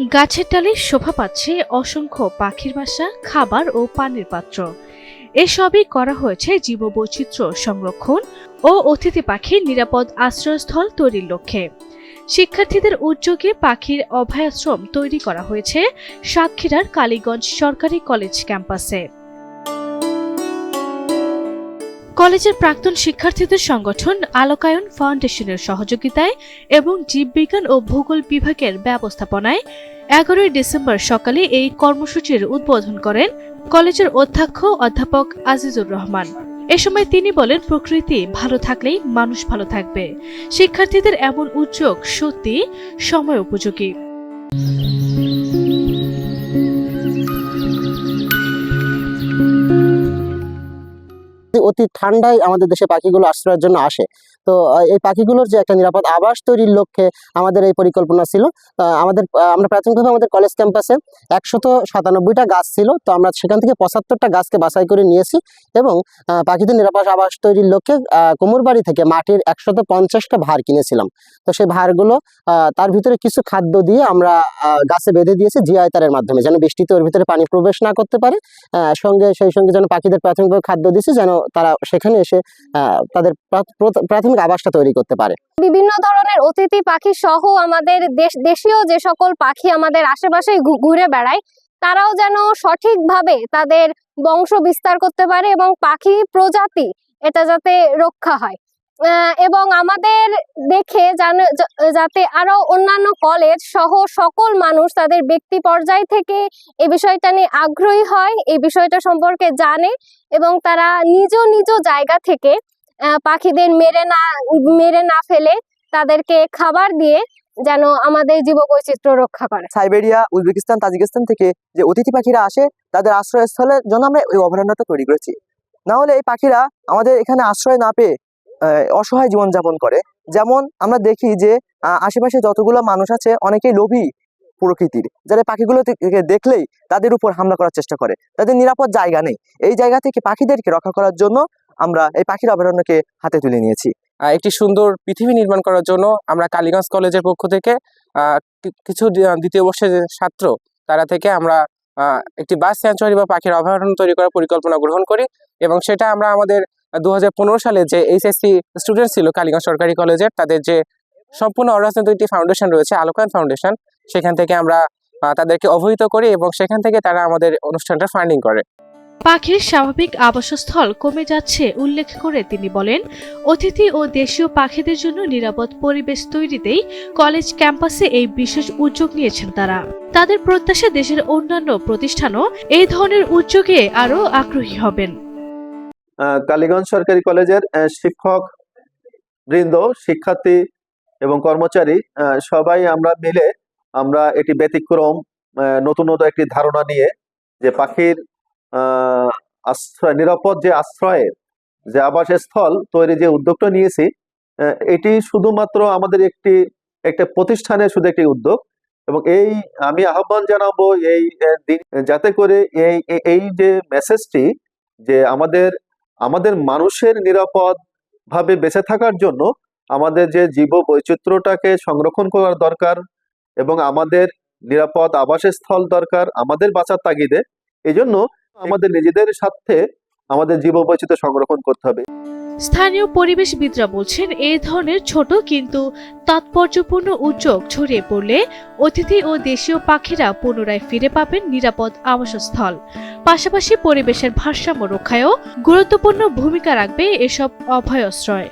গাছের ডালে শোভা পাচ্ছে অসংখ্য পাখির বাসা, খাবার ও পানির পাত্র। এসবই করা হয়েছে জীববৈচিত্র্য সংরক্ষণ ও অতিথি পাখির নিরাপদ আশ্রয়স্থল তৈরির লক্ষ্যে। শিক্ষার্থীদের উদ্যোগে পাখির অভয়াশ্রম তৈরি করা হয়েছে সাক্ষীরার কালীগঞ্জ সরকারি কলেজ ক্যাম্পাসে। কলেজের প্রাক্তন শিক্ষার্থীদের সংগঠন আলোকায়ন ফাউন্ডেশনের সহযোগিতায় এবং জীববিজ্ঞান ও ভূগোল বিভাগের ব্যবস্থাপনায় এগারোই ডিসেম্বর সকালে এই কর্মসূচির উদ্বোধন করেন কলেজের অধ্যক্ষ অধ্যাপক আজিজুর রহমান। এ সময় তিনি বলেন, প্রকৃতি ভালো থাকলেই মানুষ ভালো থাকবে। শিক্ষার্থীদের এমন উদ্যোগ সত্যি সময় উপযোগী। অতি ঠান্ডায় আমাদের দেশে পাখিগুলো আশ্রয়ের জন্য আসে। তো এই পাখিগুলোর যে একটা নিরাপদ আবাস তৈরির লক্ষ্যে আমাদের এই পরিকল্পনা ছিল। আমাদের আমরা প্রাথমিকভাবে আমাদের কলেজ ক্যাম্পাসে একশত সাতানব্বইটা গাছ ছিল। তো আমরা সেখান থেকে পঁচাত্তরটা গাছকে বাছাই করে নিয়েছি এবং পাখিদের নিরাপদ আবাস তৈরির লক্ষ্যে কুমুরবাড়ি থেকে মাটির একশত পঞ্চাশটা ভার কিনেছিলাম। তো সেই ভারগুলো তার ভিতরে কিছু খাদ্য দিয়ে আমরা গাছে বেঁধে দিয়েছি জিআই তারের মাধ্যমে, যেন বৃষ্টিতে ওর ভিতরে পানি প্রবেশ না করতে পারে। সঙ্গে, সেই সঙ্গে যেন পাখিদের প্রাথমিকভাবে খাদ্য দিয়েছি, যেন তারা সেখানে এসে তাদের প্রাথ- প্রাথ- প্রাথমিক আবাসটা তৈরি করতে পারে। বিভিন্ন ধরনের অতিথি পাখি সহ আমাদের দেশ, দেশীয় যে সকল পাখি আমাদের আশেপাশে ঘুরে বেড়ায়, তারাও যেন সঠিকভাবে তাদের বংশ বিস্তার করতে পারে এবং পাখি প্রজাতি এটা যাতে রক্ষা হয়। এবং আমাদের দেখে যাতে আরও অন্যান্য কলেজ সহ সকল মানুষ তাদের ব্যক্তি পর্যায় থেকে এই বিষয়টা নিয়ে আগ্রহী হয়, এই বিষয়টা সম্পর্কে জানে এবং তারা নিজ নিজ জায়গা থেকে পাখিদের মেরে না মেরে না ফেলে তাদেরকে খাবার দিয়ে যেন আমাদের জীববৈচিত্র্য রক্ষা করে। সাইবেরিয়া, উজবেকিস্তান, তাজিকিস্তান থেকে যে অতিথি পাখিরা আসে, তাদের আশ্রয়স্থলের জন্য আমরা এই অভয়ারণ্যটা তৈরি করেছি। না হলে এই পাখিরা আমাদের এখানে আশ্রয় না পেয়ে অসহায় জীবনযাপন করে। যেমন আমরা দেখি যে আশেপাশে যতগুলো মানুষ আছে, অনেকেই লোভী প্রকৃতির। যারা পাখিগুলো দেখলেই তাদের উপর হামলা করার চেষ্টা করে। তাদের নিরাপদ জায়গা নেই। এই জায়গা থেকে পাখিদেরকে রক্ষা করার জন্য আমরা এই পাখির অভয়ারণ্যকে হাতে তুলে নিয়েছি। একটি সুন্দর পৃথিবী নির্মাণ করার জন্য আমরা কালীগঞ্জ কলেজের পক্ষ থেকে কিছু দ্বি- দ্বিতীয় বর্ষের ছাত্র, তারা থেকে আমরা একটি বাস স্যাঞ্চুয়ারি বা পাখির অভয়ারণ্য তৈরি করার পরিকল্পনা গ্রহণ করি এবং সেটা আমরা আমাদের দু হাজার পনেরো সালে যে এইচএসসি স্টুডেন্ট ছিল কালীগঞ্জ সরকারি কলেজের তাদের যে সম্পূর্ণ অরাজনৈতিক একটি ফাউন্ডেশন রয়েছে আলোকান ফাউন্ডেশন সেখান থেকে আমরা তাদেরকে অবহিত করি এবং সেখান থেকে তারা আমাদের অনুষ্ঠানটা ফান্ডিং করে। পাখির স্বাভাবিক আবাসস্থল কমে যাচ্ছে, উল্লেখ করে তিনি বলেন, অতিথি ও দেশীয় পাখিদের জন্য নিরাপদ পরিবেশ তৈরিতেই কলেজ ক্যাম্পাসে এই বিশেষ উদ্যোগ নিয়েছেন তারা। তাদের প্রত্যাশা দেশের অন্যান্য প্রতিষ্ঠানও এই ধরনের উদ্যোগে আরও আগ্রহী হবেন। কালীগঞ্জ সরকারি কলেজের শিক্ষক বৃন্দ, শিক্ষার্থী এবং কর্মচারী সবাই আমরা মিলে আমরা এটি ব্যতিক্রম নতুন নতুন একটি ধারণা নিয়ে যে পাখির আশ্রয়, নিরাপদ যে আশ্রয়ের যে আবাসস্থল তৈরি যে উদ্যোগটা নিয়েছি এটি শুধুমাত্র আমাদের একটি, একটা প্রতিষ্ঠানের শুধু একটি উদ্যোগ এবং এই আমি আহ্বান জানাব এই যাতে করে এই- এই যে মেসেজটি যে আমাদের আমাদের মানুষের নিরাপদ ভাবে বেঁচে থাকার জন্য আমাদের যে জীব বৈচিত্র্যটাকে সংরক্ষণ করার দরকার এবং আমাদের নিরাপদ আবাসস্থল দরকার, আমাদের বাঁচার তাগিদে এই জন্য আমাদের নিজেদের স্বার্থে আমাদের জীব বৈচিত্র্য সংরক্ষণ করতে হবে। স্থানীয় পরিবেশবিদরা বলছেন, এই ধরনের ছোট কিন্তু তাৎপর্যপূর্ণ উদ্যোগ ছড়িয়ে পড়লে অতিথি ও দেশীয় পাখিরা পুনরায় ফিরে পাবেন নিরাপদ আবাসস্থল। পাশাপাশি পরিবেশের ভারসাম্য রক্ষায়ও গুরুত্বপূর্ণ ভূমিকা রাখবে এসব অভয়াশ্রয়।